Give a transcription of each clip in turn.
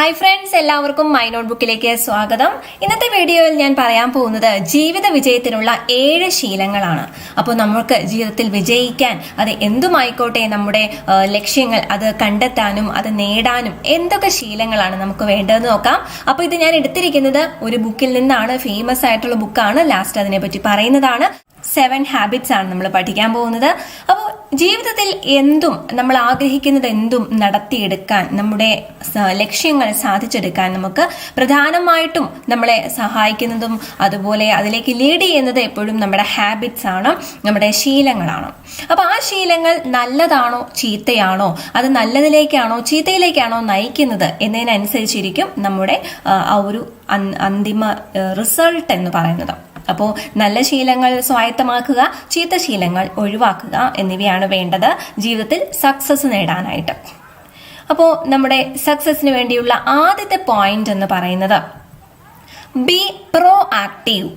Hi friends എല്ലാവർക്കും my നോട്ട്ബുക്കിലേക്ക് സ്വാഗതം. ഇന്നത്തെ വീഡിയോയിൽ ഞാൻ പറയാൻ പോകുന്നത് ജീവിത വിജയത്തിനുള്ള ഏഴ് ശീലങ്ങളാണ്. അപ്പോൾ നമുക്ക് ജീവിതത്തിൽ വിജയിക്കാൻ അത് എന്തുമായിക്കോട്ടെ നമ്മുടെ ലക്ഷ്യങ്ങൾ അത് കണ്ടെത്താനും അത് നേടാനും എന്തൊക്കെ ശീലങ്ങളാണ് നമുക്ക് വേണ്ടതെന്ന് നോക്കാം. അപ്പോൾ ഇത് ഞാൻ എടുത്തിരിക്കുന്നത് ഒരു ബുക്കിൽ നിന്നാണ്. ഫേമസ് ആയിട്ടുള്ള ബുക്കാണ് ലാസ്റ്റ് അതിനെപ്പറ്റി പറയുന്നതാണ്. സെവൻ ഹാബിറ്റ്സ് ആണ് നമ്മൾ പഠിക്കാൻ പോകുന്നത്. അപ്പോൾ ജീവിതത്തിൽ എന്തും നമ്മൾ ആഗ്രഹിക്കുന്നത് എന്തും നടത്തിയെടുക്കാൻ നമ്മുടെ ലക്ഷ്യങ്ങൾ സാധിച്ചെടുക്കാൻ നമുക്ക് പ്രധാനമായിട്ടും നമ്മളെ സഹായിക്കുന്നതും അതുപോലെ അതിലേക്ക് ലീഡ് ചെയ്യുന്നത് എപ്പോഴും നമ്മുടെ ഹാബിറ്റ്സ് ആണ് നമ്മുടെ ശീലങ്ങളാണ്. അപ്പോൾ ആ ശീലങ്ങൾ നല്ലതാണോ ചീത്തയാണോ അത് നല്ലതിലേക്കാണോ ചീത്തയിലേക്കാണോ നയിക്കുന്നത് എന്നതിനനുസരിച്ചിരിക്കും നമ്മുടെ ആ ഒരു അന്തിമ റിസൾട്ട് എന്ന് പറയുന്നത്. അപ്പോൾ നല്ല ശീലങ്ങൾ സ്വായത്തമാക്കുക ചീത്ത ശീലങ്ങൾ ഒഴിവാക്കുക എന്നിവയാണ് വേണ്ടത് ജീവിതത്തിൽ സക്സസ് നേടാനായിട്ട്. അപ്പോൾ നമ്മുടെ സക്സസിന് വേണ്ടിയുള്ള ആദ്യത്തെ പോയിന്റ് എന്ന് പറയുന്നത് be proactive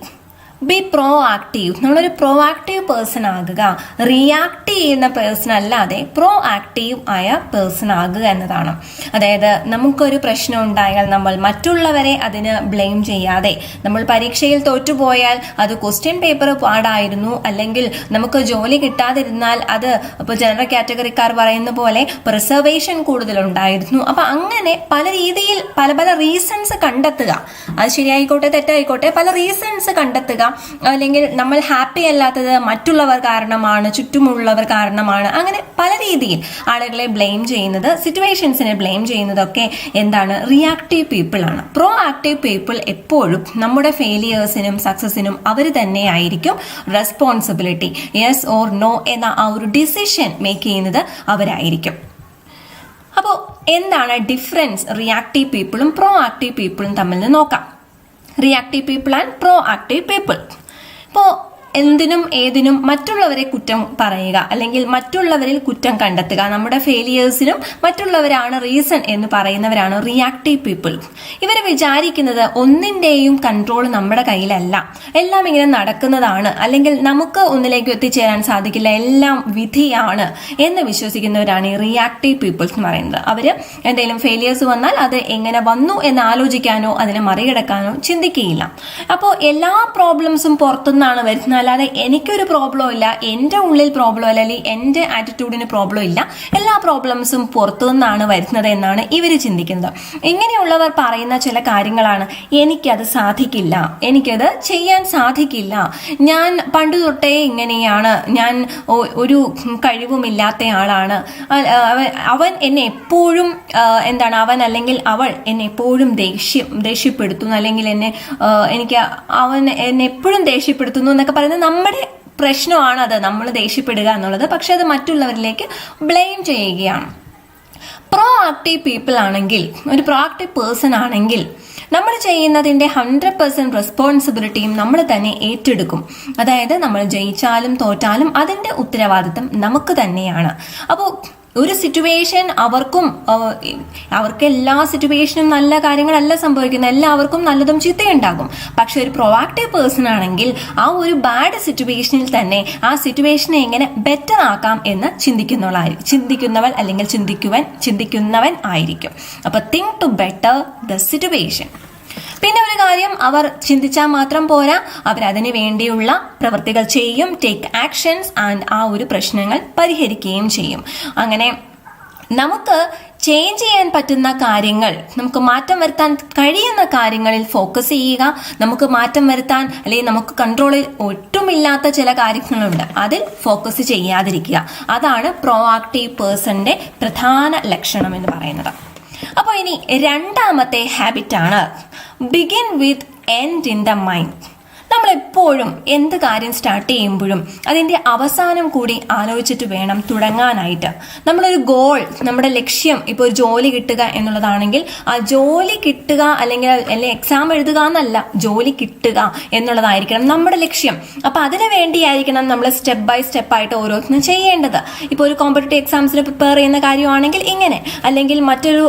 be proactive നമ്മളൊരു പ്രോ ആക്റ്റീവ് പേഴ്സൺ ആകുക. റിയാക്ട് ചെയ്യുന്ന പേഴ്സൺ അല്ലാതെ പ്രോ ആക്റ്റീവ് ആയ പേഴ്സൺ ആകുക എന്നതാണ്. അതായത് നമുക്കൊരു പ്രശ്നം ഉണ്ടായാൽ നമ്മൾ മറ്റുള്ളവരെ അതിന് ബ്ലെയിം ചെയ്യാതെ നമ്മൾ പരീക്ഷയിൽ തോറ്റുപോയാൽ അത് ക്വസ്റ്റ്യൻ പേപ്പർ പാടായിരുന്നു അല്ലെങ്കിൽ നമുക്ക് ജോലി കിട്ടാതിരുന്നാൽ അത് ഇപ്പോൾ ജനറൽ കാറ്റഗറിക്കാർ പറയുന്ന പോലെ പ്രിസർവേഷൻ കൂടുതലുണ്ടായിരുന്നു. അപ്പം അങ്ങനെ പല രീതിയിൽ പല പല റീസൺസ് കണ്ടെത്തുക. അത് ശരിയായിക്കോട്ടെ തെറ്റായിക്കോട്ടെ പല റീസൺസ് കണ്ടെത്തുക. അല്ലെങ്കിൽ നമ്മൾ ഹാപ്പി അല്ലാത്തത് മറ്റുള്ളവർ കാരണമാണ് ചുറ്റുമുള്ളവർ കാരണമാണ്. അങ്ങനെ പല രീതിയിൽ ആളുകളെ ബ്ലെയിം ചെയ്യുന്നത് സിറ്റുവേഷൻസിനെ ബ്ലെയിം ചെയ്യുന്നതൊക്കെ എന്താണ്? റിയാക്റ്റീവ് പീപ്പിൾ ആണ്. പ്രോ ആക്റ്റീവ് പീപ്പിൾ എപ്പോഴും നമ്മുടെ ഫെയിലിയേഴ്സിനും സക്സസിനും അവർ തന്നെ ആയിരിക്കും റെസ്പോൺസിബിലിറ്റി യെസ് ഓർ നോ എന്ന ആ ഒരു ഡിസിഷൻ മേക്ക് ചെയ്യുന്നത് അവരായിരിക്കും. അപ്പോൾ എന്താണ് ഡിഫറൻസ് റിയാക്റ്റീവ് പീപ്പിളും പ്രോ ആക്റ്റീവ് പീപ്പിളും തമ്മിൽ നോക്കാം. Reactive people and proactive people ഇപ്പോൾ എന്തിനും ഏതിനും മറ്റുള്ളവരെ കുറ്റം പറയുക അല്ലെങ്കിൽ മറ്റുള്ളവരിൽ കുറ്റം കണ്ടെത്തുക. നമ്മുടെ ഫെയിലിയേഴ്സിനും മറ്റുള്ളവരാണ് റീസൺ എന്ന് പറയുന്നവരാണ് റിയാക്റ്റീവ് പീപ്പിൾ ഇവർ വിചാരിക്കുന്നത് ഒന്നിന്റെയും കൺട്രോൾ നമ്മുടെ കയ്യിലല്ല. എല്ലാം ഇങ്ങനെ നടക്കുന്നതാണ്. അല്ലെങ്കിൽ നമുക്ക് ഒന്നിലേക്ക് എത്തിച്ചേരാൻ സാധിക്കില്ല. എല്ലാം വിധിയാണ് എന്ന് വിശ്വസിക്കുന്നവരാണ് ഈ റിയാക്റ്റീവ് പീപ്പിൾസ് എന്ന് പറയുന്നത്. അവർ എന്തെങ്കിലും ഫെയിലിയേഴ്സ് വന്നാൽ അത് എങ്ങനെ വന്നു എന്ന് ആലോചിക്കാനോ അതിനെ മറികടക്കാനോ ചിന്തിക്കുകയില്ല. അപ്പോൾ എല്ലാ പ്രോബ്ലംസും പുറത്തുനിന്നാണ് വരുന്നത്. അല്ലാതെ എനിക്കൊരു പ്രോബ്ലം ഇല്ല എന്റെ ഉള്ളിൽ പ്രോബ്ലം അല്ലെങ്കിൽ എന്റെ ആറ്റിറ്റ്യൂഡിന് പ്രോബ്ലം ഇല്ല. എല്ലാ പ്രോബ്ലംസും പുറത്തുനിന്നാണ് വരുന്നത് എന്നാണ് ഇവർ ചിന്തിക്കുന്നത്. ഇങ്ങനെയുള്ളവർ പറയുന്ന ചില കാര്യങ്ങളാണ് എനിക്കത് സാധിക്കില്ല എനിക്കത് ചെയ്യാൻ സാധിക്കില്ല. ഞാൻ പണ്ട് തൊട്ടേ ഇങ്ങനെയാണ് ഞാൻ ഒരു കഴിവുമില്ലാത്ത ആളാണ്. അവൻ എന്നെ എപ്പോഴും എന്താണ് അവൻ അല്ലെങ്കിൽ അവൾ എന്നെ എപ്പോഴും ദേഷ്യം ദേഷ്യപ്പെടുത്തുന്നു അല്ലെങ്കിൽ എന്നെ എനിക്ക് അവൻ എന്നെ എപ്പോഴും ദേഷ്യപ്പെടുത്തുന്നു എന്നൊക്കെ പറയുന്നത് നമ്മുടെ പ്രശ്നമാണ് അത് നമ്മൾ ദേഷ്യപ്പെടുക എന്നുള്ളത്. പക്ഷെ അത് മറ്റുള്ളവരിലേക്ക് ബ്ലെയിം ചെയ്യുകയാണ്. പ്രോ ആക്റ്റീവ് പീപ്പിൾ ആണെങ്കിൽ ഒരു പ്രോ ആക്റ്റീവ് പേഴ്സൺ ആണെങ്കിൽ നമ്മൾ ചെയ്യുന്നതിന്റെ ഹൺഡ്രഡ് പെർസെന്റ് റെസ്പോൺസിബിലിറ്റിയും നമ്മൾ തന്നെ ഏറ്റെടുക്കും. അതായത് നമ്മൾ ജയിച്ചാലും തോറ്റാലും അതിന്റെ ഉത്തരവാദിത്തം നമുക്ക് തന്നെയാണ്. അപ്പോൾ ഒരു സിറ്റുവേഷൻ അവർക്കും അവർക്ക് എല്ലാ സിറ്റുവേഷനും നല്ല കാര്യങ്ങളല്ല സംഭവിക്കുന്നത്. എല്ലാവർക്കും നല്ലതും ചിത്തയുണ്ടാകും. പക്ഷെ ഒരു പ്രൊവാക്റ്റീവ് പേഴ്സൺ ആണെങ്കിൽ ആ ഒരു ബാഡ് സിറ്റുവേഷനിൽ തന്നെ ആ സിറ്റുവേഷനെ എങ്ങനെ ബെറ്റർ ആക്കാം എന്ന് ചിന്തിക്കുന്നവളായി ചിന്തിക്കുന്നവൾ അല്ലെങ്കിൽ ചിന്തിക്കുവാൻ ചിന്തിക്കുന്നവൻ ആയിരിക്കും. അപ്പൊ think to better the situation പിന്നെ ഒരു കാര്യം അവർ ചിന്തിച്ചാൽ മാത്രം പോരാ. അവർ അതിനു വേണ്ടിയുള്ള പ്രവൃത്തികൾ ചെയ്യും ടേക്ക് ആക്ഷൻസ് ആൻഡ് ആ ഒരു പ്രശ്നങ്ങൾ പരിഹരിക്കുകയും ചെയ്യും. അങ്ങനെ നമുക്ക് ചേഞ്ച് ചെയ്യാൻ പറ്റുന്ന കാര്യങ്ങൾ നമുക്ക് മാറ്റം വരുത്താൻ കഴിയുന്ന കാര്യങ്ങളിൽ ഫോക്കസ് ചെയ്യുക. നമുക്ക് മാറ്റം വരുത്താൻ അല്ലെങ്കിൽ നമുക്ക് കൺട്രോളിൽ ഒട്ടുമില്ലാത്ത ചില കാര്യങ്ങളുണ്ട്. അതിൽ ഫോക്കസ് ചെയ്യാതിരിക്കുക. അതാണ് പ്രോ ആക്റ്റീവ് പേഴ്സന്റെ പ്രധാന ലക്ഷണം എന്ന് പറയുന്നത്. അപ്പോൾ ഇനി രണ്ടാമത്തെ ഹാബിറ്റാണ് begin with end in the mind നമ്മൾ എപ്പോഴും എന്ത് കാര്യം സ്റ്റാർട്ട് ചെയ്യുമ്പോഴും അതിന്റെ അവസാനം കൂടി ആലോചിച്ചിട്ട് വേണം തുടങ്ങാനായിട്ട്. നമ്മളൊരു ഗോൾ നമ്മുടെ ലക്ഷ്യം ഇപ്പോൾ ഒരു ജോലി കിട്ടുക എന്നുള്ളതാണെങ്കിൽ ആ ജോലി കിട്ടുക അല്ലെങ്കിൽ അല്ലെങ്കിൽ എക്സാം എഴുതുക എന്നല്ല ജോലി കിട്ടുക എന്നുള്ളതായിരിക്കണം നമ്മുടെ ലക്ഷ്യം. അപ്പം അതിനു വേണ്ടിയായിരിക്കണം നമ്മൾ സ്റ്റെപ്പ് ബൈ സ്റ്റെപ്പായിട്ട് ഓരോന്നും ചെയ്യേണ്ടത്. ഇപ്പോൾ ഒരു കോമ്പറ്റേറ്റീവ് എക്സാംസിന് പ്രിപ്പയർ ചെയ്യുന്ന കാര്യമാണെങ്കിൽ ഇങ്ങനെ അല്ലെങ്കിൽ മറ്റൊരു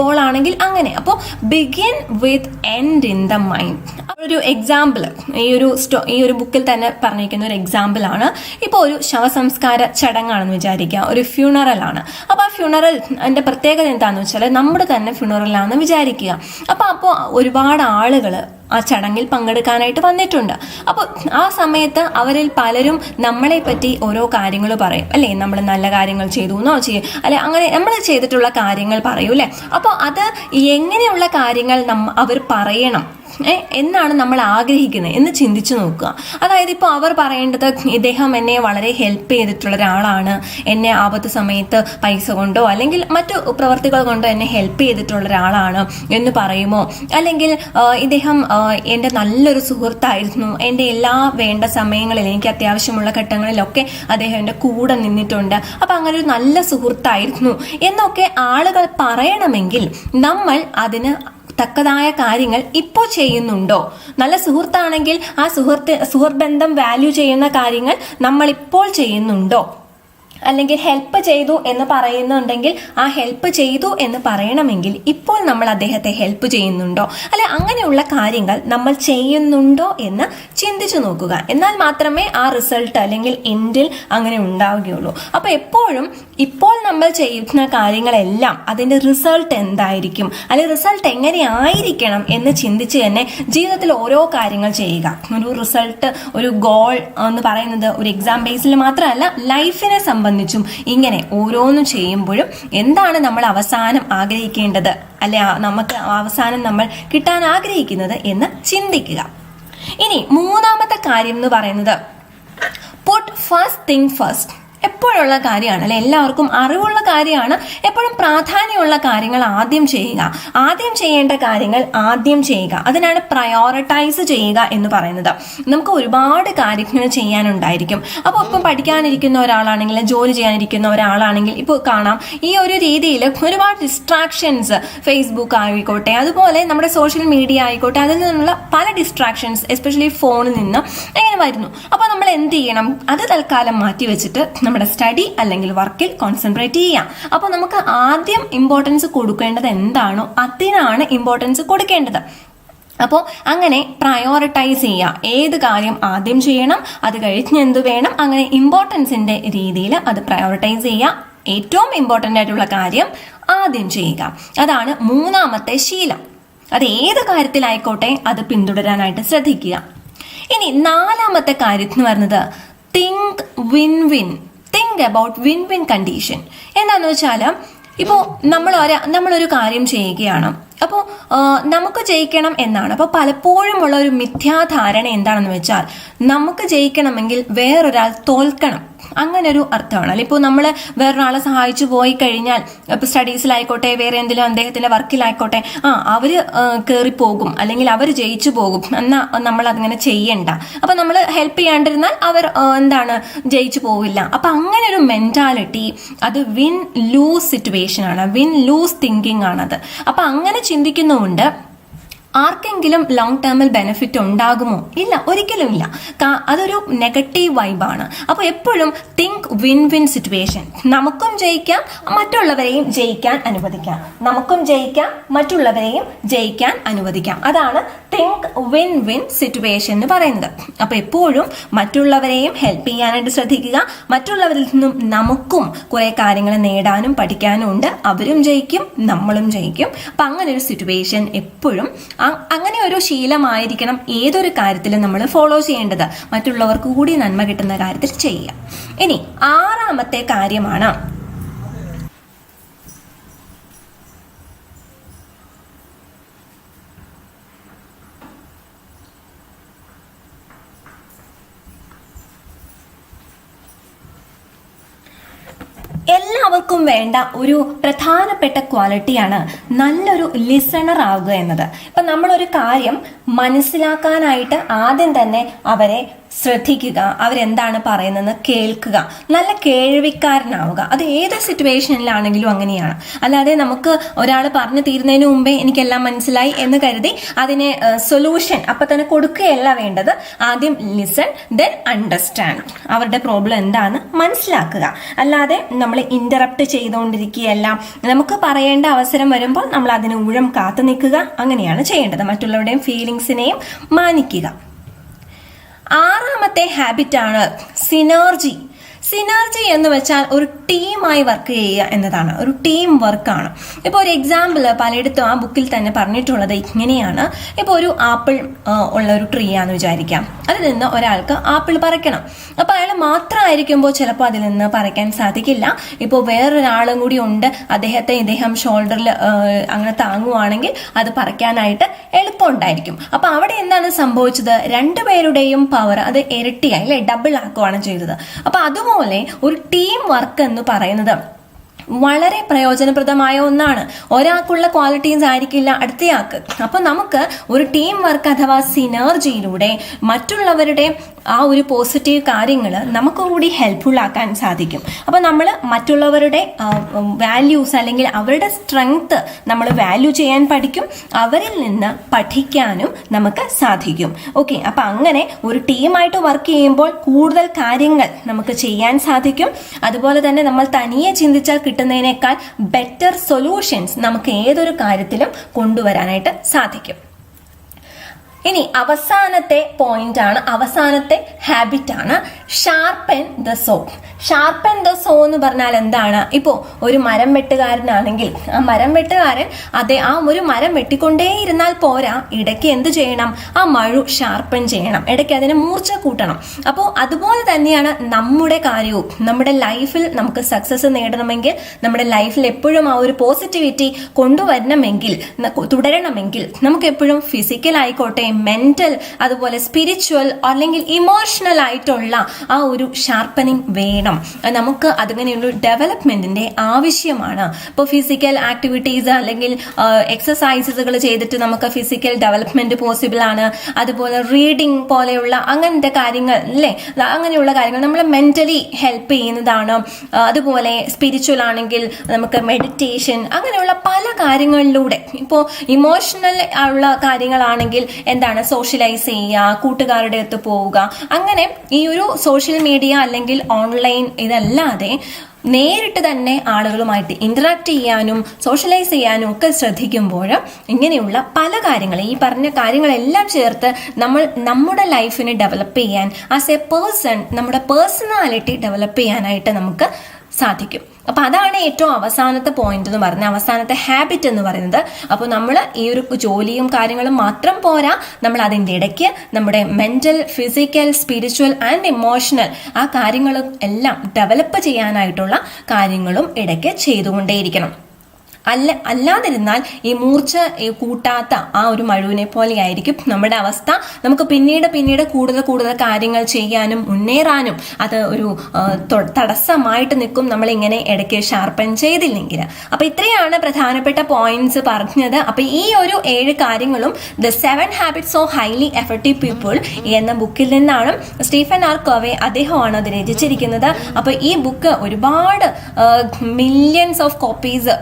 ഗോളാണെങ്കിൽ അങ്ങനെ. അപ്പോൾ begin with end in the mind ഒരു എക്സാമ്പിൾ ഈ ഒരു സ്റ്റോ ഈ ഒരു ബുക്കിൽ തന്നെ പറഞ്ഞിരിക്കുന്ന ഒരു എക്സാമ്പിൾ ആണ്. ഇപ്പോൾ ഒരു ശവസംസ്കാര ചടങ്ങാണെന്ന് വിചാരിക്കുക. ഒരു ഫ്യൂണറൽ ആണ്. അപ്പോൾ ആ ഫ്യൂണറൽ അതിന്റെ പ്രത്യേകത എന്താണെന്ന് വെച്ചാൽ നമ്മുടെ തന്നെ ഫ്യൂണറലാണെന്ന് വിചാരിക്കുക. അപ്പോൾ അപ്പോൾ ഒരുപാട് ആളുകൾ ആ ചടങ്ങിൽ പങ്കെടുക്കാനായിട്ട് വന്നിട്ടുണ്ട്. അപ്പോൾ ആ സമയത്ത് അവരിൽ പലരും നമ്മളെ പറ്റി ഓരോ കാര്യങ്ങൾ പറയും. അല്ലേ? നമ്മൾ നല്ല കാര്യങ്ങൾ ചെയ്തു എന്നോ ചെയ്യും അല്ലെ അങ്ങനെ നമ്മൾ ചെയ്തിട്ടുള്ള കാര്യങ്ങൾ പറയൂ അല്ലേ അപ്പോൾ അത് എങ്ങനെയുള്ള കാര്യങ്ങൾ അവർ പറയണം? എന്നാണ് നമ്മൾ ആഗ്രഹിക്കുന്നത് എന്ന് ചിന്തിച്ചു നോക്കുക. അതായത് ഇപ്പോൾ അവർ പറയേണ്ടത് ഇദ്ദേഹം എന്നെ വളരെ ഹെൽപ്പ് ചെയ്തിട്ടുള്ള ഒരാളാണ്. എന്നെ ആപത്ത് സമയത്ത് പൈസ കൊണ്ടോ അല്ലെങ്കിൽ മറ്റു പ്രവർത്തികൾ കൊണ്ടോ എന്നെ ഹെൽപ്പ് ചെയ്തിട്ടുള്ള ഒരാളാണ് എന്ന് പറയുമോ? അല്ലെങ്കിൽ ഇദ്ദേഹം എന്റെ നല്ലൊരു സുഹൃത്തായിരുന്നു. എന്റെ എല്ലാ വേണ്ട സമയങ്ങളിൽ എനിക്ക് അത്യാവശ്യമുള്ള ഘട്ടങ്ങളിലൊക്കെ അദ്ദേഹം എന്റെ കൂടെ നിന്നിട്ടുണ്ട്. അപ്പം അങ്ങനെ ഒരു നല്ല സുഹൃത്തായിരുന്നു എന്നൊക്കെ ആളുകൾ പറയണമെങ്കിൽ നമ്മൾ അതിന് തക്കതായ കാര്യങ്ങൾ ഇപ്പോൾ ചെയ്യുന്നുണ്ടോ? നല്ല സുഹൃത്താണെങ്കിൽ ആ സുഹൃത്ത് സുഹൃത്ത് ബന്ധം വാല്യൂ ചെയ്യുന്ന കാര്യങ്ങൾ നമ്മൾ ഇപ്പോൾ ചെയ്യുന്നുണ്ടോ? അല്ലെങ്കിൽ ഹെൽപ്പ് ചെയ്തു എന്ന് പറയുന്നുണ്ടെങ്കിൽ ആ ഹെൽപ്പ് ചെയ്തു എന്ന് പറയണമെങ്കിൽ ഇപ്പോൾ നമ്മൾ അദ്ദേഹത്തെ ഹെൽപ്പ് ചെയ്യുന്നുണ്ടോ? അല്ലെ അങ്ങനെയുള്ള കാര്യങ്ങൾ നമ്മൾ ചെയ്യുന്നുണ്ടോ എന്ന് ചിന്തിച്ചു നോക്കുക. എന്നാൽ മാത്രമേ ആ റിസൾട്ട് അല്ലെങ്കിൽ എൻഡിൽ അങ്ങനെ ഉണ്ടാവുകയുള്ളൂ. അപ്പൊ എപ്പോഴും ഇപ്പോൾ നമ്മൾ ചെയ്യുന്ന കാര്യങ്ങളെല്ലാം അതിന്റെ റിസൾട്ട് എന്തായിരിക്കും? അല്ലെങ്കിൽ റിസൾട്ട് എങ്ങനെ ആയിരിക്കണം എന്ന് ചിന്തിച്ച് തന്നെ ജീവിതത്തിൽ ഓരോ കാര്യങ്ങൾ ചെയ്യുക. ഒരു റിസൾട്ട് ഒരു ഗോൾ എന്ന് പറയുന്നത് ഒരു എക്സാം ബേസിൽ മാത്രമല്ല ലൈഫിനെ സംബന്ധിച്ചും ഇങ്ങനെ ഓരോന്നും ചെയ്യുമ്പോഴും എന്താണ് നമ്മൾ അവസാനം ആഗ്രഹിക്കേണ്ടത്? അല്ലെ നമുക്ക് അവസാനം നമ്മൾ കിട്ടാൻ ആഗ്രഹിക്കുന്നത് എന്ന് ചിന്തിക്കുക. ഇനി മൂന്നാമത്തെ കാര്യം എന്ന് പറയുന്നത് പുട്ട് ഫസ്റ്റ് തിങ് ഫസ്റ്റ് എപ്പോഴുള്ള കാര്യമാണ് അല്ലെ? എല്ലാവർക്കും അറിവുള്ള കാര്യമാണ്. എപ്പോഴും പ്രാധാന്യമുള്ള കാര്യങ്ങൾ ആദ്യം ചെയ്യുക. ആദ്യം ചെയ്യേണ്ട കാര്യങ്ങൾ ആദ്യം ചെയ്യുക. അതിനാണ് പ്രയോറിറ്റൈസ് ചെയ്യുക എന്ന് പറയുന്നത്. നമുക്ക് ഒരുപാട് കാര്യങ്ങൾ ചെയ്യാനുണ്ടായിരിക്കും. അപ്പോൾ ഇപ്പം പഠിക്കാനിരിക്കുന്ന ഒരാളാണെങ്കിൽ ജോലി ചെയ്യാനിരിക്കുന്ന ഒരാളാണെങ്കിൽ ഇപ്പോൾ കാണാം ഈ ഒരു രീതിയിൽ ഒരുപാട് ഡിസ്ട്രാക്ഷൻസ് ഫേസ്ബുക്ക് ആയിക്കോട്ടെ അതുപോലെ നമ്മുടെ സോഷ്യൽ മീഡിയ ആയിക്കോട്ടെ അതിൽ നിന്നുള്ള പല ഡിസ്ട്രാക്ഷൻസ് എസ്പെഷ്യലി ഫോണിൽ നിന്ന് എങ്ങനെ വരുന്നു. അപ്പോൾ നമ്മൾ എന്ത് ചെയ്യണം? അത് തൽക്കാലം മാറ്റി വെച്ചിട്ട് നമ്മുടെ സ്റ്റഡി അല്ലെങ്കിൽ വർക്കിൽ കോൺസെൻട്രേറ്റ് ചെയ്യാം. അപ്പോൾ നമുക്ക് ആദ്യം ഇമ്പോർട്ടൻസ് കൊടുക്കേണ്ടത് എന്താണോ അതിനാണ് ഇമ്പോർട്ടൻസ് കൊടുക്കേണ്ടത്. അപ്പോൾ അങ്ങനെ പ്രയോറിറ്റൈസ് ചെയ്യുക. ഏത് കാര്യം ആദ്യം ചെയ്യണം അത് കഴിഞ്ഞ് എന്ത് വേണം അങ്ങനെ ഇമ്പോർട്ടൻസിന്റെ രീതിയിൽ അത് പ്രയോറിറ്റൈസ് ചെയ്യുക. ഏറ്റവും ഇമ്പോർട്ടന്റ് ആയിട്ടുള്ള കാര്യം ആദ്യം ചെയ്യുക. അതാണ് മൂന്നാമത്തെ ശീലം. അത് ഏത് കാര്യത്തിലായിക്കോട്ടെ അത് പിന്തുടരാനായിട്ട് ശ്രദ്ധിക്കുക. ഇനി നാലാമത്തെ കാര്യം എന്ന് പറയുന്നത് think win win think about win win condition എന്താണെന്ന് വെച്ചാൽ ഇപ്പോൾ നമ്മൾ ഒരു നമ്മളൊരു കാര്യം ചെയ്യുകയാണ്. അപ്പോൾ നമുക്ക് ജയിക്കണം എന്നാണ്. അപ്പോൾ പലപ്പോഴും ഉള്ള ഒരു മിഥ്യാധാരണ എന്താണെന്ന് വെച്ചാൽ നമുക്ക് ജയിക്കണമെങ്കിൽ വേറൊരാൾ തോൽക്കണം. അങ്ങനെ ഒരു അർത്ഥമാണ്. അല്ലെ ഇപ്പോൾ നമ്മൾ വേറൊരാളെ സഹായിച്ചു പോയി കഴിഞ്ഞാൽ ഇപ്പോൾ സ്റ്റഡീസിലായിക്കോട്ടെ വേറെ എന്തെങ്കിലും അദ്ദേഹത്തിന്റെ വർക്കിലായിക്കോട്ടെ ആ അവർ കയറി പോകും അല്ലെങ്കിൽ അവർ ജയിച്ചു പോകും. എന്നാൽ നമ്മൾ അതിങ്ങനെ ചെയ്യണ്ട. അപ്പോൾ നമ്മൾ ഹെൽപ്പ് ചെയ്യാണ്ടിരുന്നാൽ അവർ എന്താണ് ജയിച്ചു പോവില്ല. അപ്പം അങ്ങനെ ഒരു മെന്റാലിറ്റി അത് വിൻ ലൂസ് സിറ്റുവേഷൻ ആണ് വിൻ ലൂസ് തിങ്കിങ് ആണത് അപ്പം അങ്ങനെ ചിന്തിക്കുന്നുമുണ്ട്. ആർക്കെങ്കിലും ലോങ് ടേമിൽ ബെനിഫിറ്റ് ഉണ്ടാകുമോ? ഇല്ല ഒരിക്കലും ഇല്ല അതൊരു നെഗറ്റീവ് വൈബാണ് അപ്പോൾ എപ്പോഴും തിങ്ക് വിൻ വിൻ സിറ്റുവേഷൻ നമുക്കും ജയിക്കാം മറ്റുള്ളവരെയും ജയിക്കാൻ അനുവദിക്കാം. നമുക്കും ജയിക്കാം മറ്റുള്ളവരെയും ജയിക്കാൻ അനുവദിക്കാം. അതാണ് തിങ്ക് വിൻ വിൻ സിറ്റുവേഷൻ എന്ന് പറയുന്നത്. അപ്പോൾ എപ്പോഴും മറ്റുള്ളവരെയും ഹെൽപ്പ് ചെയ്യാനായിട്ട് ശ്രദ്ധിക്കുക. മറ്റുള്ളവരിൽ നിന്നും നമുക്കും കുറേ കാര്യങ്ങൾ നേടാനും പഠിക്കാനും ഉണ്ട്. അവരും ജയിക്കും നമ്മളും ജയിക്കും. അപ്പം അങ്ങനെ ഒരു സിറ്റുവേഷൻ എപ്പോഴും അങ്ങനെ ഒരു ശീലമായിരിക്കണം ഏതൊരു കാര്യത്തിലും നമ്മൾ ഫോളോ ചെയ്യേണ്ടത്. മറ്റുള്ളവർക്ക് കൂടി നന്മ കിട്ടുന്ന കാര്യത്തിൽ ചെയ്യുക. ഇനി ആറാമത്തെ കാര്യമാണ് എല്ലാവർക്കും വേണ്ട ഒരു പ്രധാനപ്പെട്ട ക്വാളിറ്റിയാണ് നല്ലൊരു ലിസണർ ആവുക എന്നത്. ഇപ്പൊ നമ്മളൊരു കാര്യം മനസ്സിലാക്കാനായിട്ട് ആദ്യം തന്നെ അവരെ ശ്രദ്ധിക്കുക അവരെന്താണ് പറയുന്നതെന്ന് കേൾക്കുക നല്ല കേൾവിക്കാരനാവുക. അത് ഏത് സിറ്റുവേഷനിലാണെങ്കിലും അങ്ങനെയാണ്. അല്ലാതെ നമുക്ക് ഒരാൾ പറഞ്ഞു തീരുന്നതിന് മുമ്പേ എനിക്കെല്ലാം മനസ്സിലായി എന്ന് കരുതി അതിനെ സൊല്യൂഷൻ അപ്പം തന്നെ കൊടുക്കുകയല്ല വേണ്ടത്. ആദ്യം ലിസൺ ദെൻ അണ്ടർസ്റ്റാൻഡ് അവരുടെ പ്രോബ്ലം എന്താണ് മനസ്സിലാക്കുക. അല്ലാതെ നമ്മൾ ഇന്ററപ്റ്റ് ചെയ്തുകൊണ്ടിരിക്കുകയല്ല. നമുക്ക് പറയേണ്ട അവസരം വരുമ്പോൾ നമ്മൾ അതിന് ഊഴം കാത്തു നിൽക്കുക. അങ്ങനെയാണ് ചെയ്യേണ്ടത്. മറ്റുള്ളവരുടെയും ഫീലിങ്സിനെയും മാനിക്കുക. ആറാമത്തെ ഹാബിറ്റാണ് സിനർജി. സിനർജി എന്ന് വെച്ചാൽ ഒരു ടീമായി വർക്ക് ചെയ്യുക എന്നതാണ്. ഒരു ടീം വർക്കാണ് ഇപ്പോൾ ഒരു എക്സാമ്പിൾ പലയിടത്തും ആ ബുക്കിൽ തന്നെ പറഞ്ഞിട്ടുള്ളത് ഇങ്ങനെയാണ്. ഇപ്പോൾ ഒരു ആപ്പിൾ ഉള്ള ഒരു ട്രീ ആണെന്ന് വിചാരിക്കാം. അതിൽ നിന്ന് ഒരാൾക്ക് ആപ്പിൾ പറിക്കണം. അപ്പോൾ അയാൾ മാത്രമായിരിക്കുമ്പോൾ ചിലപ്പോൾ അതിൽ നിന്ന് പറിക്കാൻ സാധിക്കില്ല. ഇപ്പോൾ വേറൊരാളും കൂടി ഉണ്ട്. അദ്ദേഹത്തെ ഇദ്ദേഹം ഷോൾഡറിൽ അങ്ങനെ താങ്ങുവാണെങ്കിൽ അത് പറിക്കാനായിട്ട് എളുപ്പമുണ്ടായിരിക്കും അപ്പോൾ അവിടെ എന്താണ് സംഭവിച്ചത്? രണ്ടുപേരുടെയും പവർ അത് ഇരട്ടിയായി അല്ലെ? ഡബിൾ ആക്കുവാണ് ചെയ്തത്. അപ്പോൾ അതുപോലെ ഒരു ടീം വർക്ക് എന്ന് പറയുന്നത് വളരെ പ്രയോജനപ്രദമായ ഒന്നാണ്. ഒരാൾക്കുള്ള ക്വാളിറ്റീസ് ആയിരിക്കില്ല അടുത്തയാൾക്ക്. അപ്പൊ നമുക്ക് ഒരു ടീം വർക്ക് അഥവാ സിനർജിയിലൂടെ മറ്റുള്ളവരുടെ ആ ഒരു പോസിറ്റീവ് കാര്യങ്ങൾ നമുക്ക് കൂടി ഹെൽപ്ഫുൾ ആക്കാൻ സാധിക്കും. അപ്പോൾ നമ്മൾ മറ്റുള്ളവരുടെ വാല്യൂസ് അല്ലെങ്കിൽ അവരുടെ സ്ട്രെങ്ത് നമ്മൾ വാല്യൂ ചെയ്യാൻ പഠിക്കും. അവരിൽ നിന്ന് പഠിക്കാനും നമുക്ക് സാധിക്കും. ഓക്കെ അപ്പോൾ അങ്ങനെ ഒരു ടീമായിട്ട് വർക്ക് ചെയ്യുമ്പോൾ കൂടുതൽ കാര്യങ്ങൾ നമുക്ക് ചെയ്യാൻ സാധിക്കും. അതുപോലെ തന്നെ നമ്മൾ തനിയെ ചിന്തിച്ചാൽ കിട്ടുന്നതിനേക്കാൾ ബെറ്റർ സൊല്യൂഷൻസ് നമുക്ക് ഏതൊരു കാര്യത്തിലും കൊണ്ടുവരാനായിട്ട് സാധിക്കും. ഇനി അവസാനത്തെ പോയിന്റ് ആണ്. അവസാനത്തെ ഹാബിറ്റ് ആണ്. Sharpen the saw sharpen the saw എന്ന് പറഞ്ഞാൽ എന്താണ്? ഇപ്പോൾ ഒരു മരം വെട്ടുകാരനാണെങ്കിൽ ആ മരം വെട്ടുകാരൻ അതെ ആ ഒരു മരം വെട്ടിക്കൊണ്ടേ ഇരുന്നാൽ പോരാ. ഇടയ്ക്ക് എന്ത് ചെയ്യണം? ആ മഴു ഷാർപ്പൻ ചെയ്യണം. ഇടയ്ക്ക് അതിനെ മൂർച്ച കൂട്ടണം. അപ്പോൾ അതുപോലെ തന്നെയാണ് നമ്മുടെ കാര്യവും. നമ്മുടെ ലൈഫിൽ നമുക്ക് സക്സസ് നേടണമെങ്കിൽ നമ്മുടെ ലൈഫിൽ എപ്പോഴും ആ ഒരു പോസിറ്റിവിറ്റി കൊണ്ടുവരണമെങ്കിൽ തുടരണമെങ്കിൽ നമുക്ക് എപ്പോഴും ഫിസിക്കൽ ആയിക്കോട്ടെ മെന്റൽ അതുപോലെ സ്പിരിച്വൽ അല്ലെങ്കിൽ ഇമോഷണൽ ആയിട്ടുള്ള ആ ഒരു ഷാർപ്പനിങ് വേണം. നമുക്ക് അതിങ്ങനെയൊരു ഡെവലപ്മെന്റിന്റെ ആവശ്യമാണ്. ഇപ്പോൾ ഫിസിക്കൽ ആക്ടിവിറ്റീസ് അല്ലെങ്കിൽ എക്സസൈസുകൾ ചെയ്തിട്ട് നമുക്ക് ഫിസിക്കൽ ഡെവലപ്മെന്റ് പോസിബിൾ ആണ്. അതുപോലെ റീഡിങ് പോലെയുള്ള അങ്ങനത്തെ കാര്യങ്ങൾ അല്ലേ അങ്ങനെയുള്ള കാര്യങ്ങൾ നമ്മളെ മെന്റലി ഹെൽപ്പ് ചെയ്യുന്നതാണ്. അതുപോലെ സ്പിരിച്വൽ ആണെങ്കിൽ നമുക്ക് മെഡിറ്റേഷൻ അങ്ങനെയുള്ള പല കാര്യങ്ങളിലൂടെ. ഇപ്പോൾ ഇമോഷണൽ ഉള്ള കാര്യങ്ങളാണെങ്കിൽ എന്താണ് സോഷ്യലൈസ് ചെയ്യുക കൂട്ടുകാരുടെ അടുത്ത് പോവുക. അങ്ങനെ ഈ ഒരു സോഷ്യൽ മീഡിയ അല്ലെങ്കിൽ ഓൺലൈൻ ഇതല്ലാതെ നേരിട്ട് തന്നെ ആളുകളുമായിട്ട് ഇന്ററാക്ട് ചെയ്യാനും സോഷ്യലൈസ് ചെയ്യാനും ഒക്കെ ശ്രദ്ധിക്കുമ്പോൾ ഇങ്ങനെയുള്ള പല കാര്യങ്ങൾ ഈ പറഞ്ഞ കാര്യങ്ങളെല്ലാം ചേർത്ത് നമ്മൾ നമ്മുടെ ലൈഫിനെ ഡെവലപ്പ് ചെയ്യാൻ ആസ് എ പേഴ്സൺ നമ്മുടെ പേഴ്സണാലിറ്റി ഡെവലപ്പ് ചെയ്യാനായിട്ട് നമുക്ക് സാധിക്കും. അപ്പൊ അതാണ് ഏറ്റവും അവസാനത്തെ പോയിന്റ് എന്ന് പറയുന്നത്. അവസാനത്തെ ഹാബിറ്റ് എന്ന് പറയുന്നത്. അപ്പോൾ നമ്മൾ ഈ ഒരു ജോലിയും കാര്യങ്ങളും മാത്രം പോരാ. നമ്മൾ അതിന്റെ ഇടയ്ക്ക് നമ്മുടെ mental physical spiritual and emotional ആ കാര്യങ്ങളും എല്ലാം ഡെവലപ്പ് ചെയ്യാനായിട്ടുള്ള കാര്യങ്ങളും ഇടയ്ക്ക് ചെയ്തുകൊണ്ടേയിരിക്കണം. അല്ല അല്ലാതിരുന്നാൽ ഈ മൂർച്ച കൂട്ടാത്ത ആ ഒരു മഴുവിനെ പോലെയായിരിക്കും നമ്മുടെ അവസ്ഥ. നമുക്ക് പിന്നീട് പിന്നീട് കൂടുതൽ കൂടുതൽ കാര്യങ്ങൾ ചെയ്യാനും മുന്നേറാനും അത് ഒരു തടസ്സമായിട്ട് നിൽക്കും നമ്മളിങ്ങനെ ഇടയ്ക്ക് ഷാർപ്പൻ ചെയ്തില്ലെങ്കിൽ. അപ്പൊ ഇത്രയാണ് പ്രധാനപ്പെട്ട പോയിന്റ്സ് പറഞ്ഞത്. അപ്പൊ ഈ ഒരു ഏഴ് കാര്യങ്ങളും the seven habits of highly effective people എന്ന ബുക്കിൽ നിന്നാണ് സ്റ്റീഫൻ ആർ കോവെ അദ്ദേഹമാണ് അത് രചിച്ചിരിക്കുന്നത്. അപ്പോൾ ഈ ബുക്ക് ഒരുപാട് മില്യൺസ് ഓഫ് കോപ്പീസ്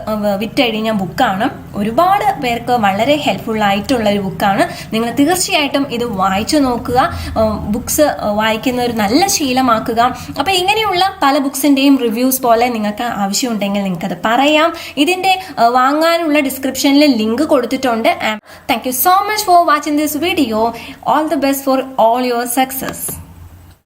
വിറ്റഴിഞ്ഞ ബുക്കാണ് ഒരുപാട് പേർക്ക് വളരെ ഹെൽപ്ഫുൾ ആയിട്ടുള്ള ഒരു ബുക്കാണ് നിങ്ങൾ തീർച്ചയായിട്ടും ഇത് വായിച്ചു നോക്കുക. ബുക്സ് വായിക്കുന്ന ഒരു നല്ല ശീലമാക്കുക. അപ്പോൾ ഇങ്ങനെയുള്ള പല ബുക്സിന്റെയും റിവ്യൂസ് പോലെ നിങ്ങൾക്ക് ആവശ്യമുണ്ടെങ്കിൽ നിങ്ങൾക്കത് പറയാം. ഇതിന്റെ വാങ്ങാനുള്ള ഡിസ്ക്രിപ്ഷനിൽ ലിങ്ക് കൊടുത്തിട്ടുണ്ട്. Thank you so much for watching this video all the best for all your success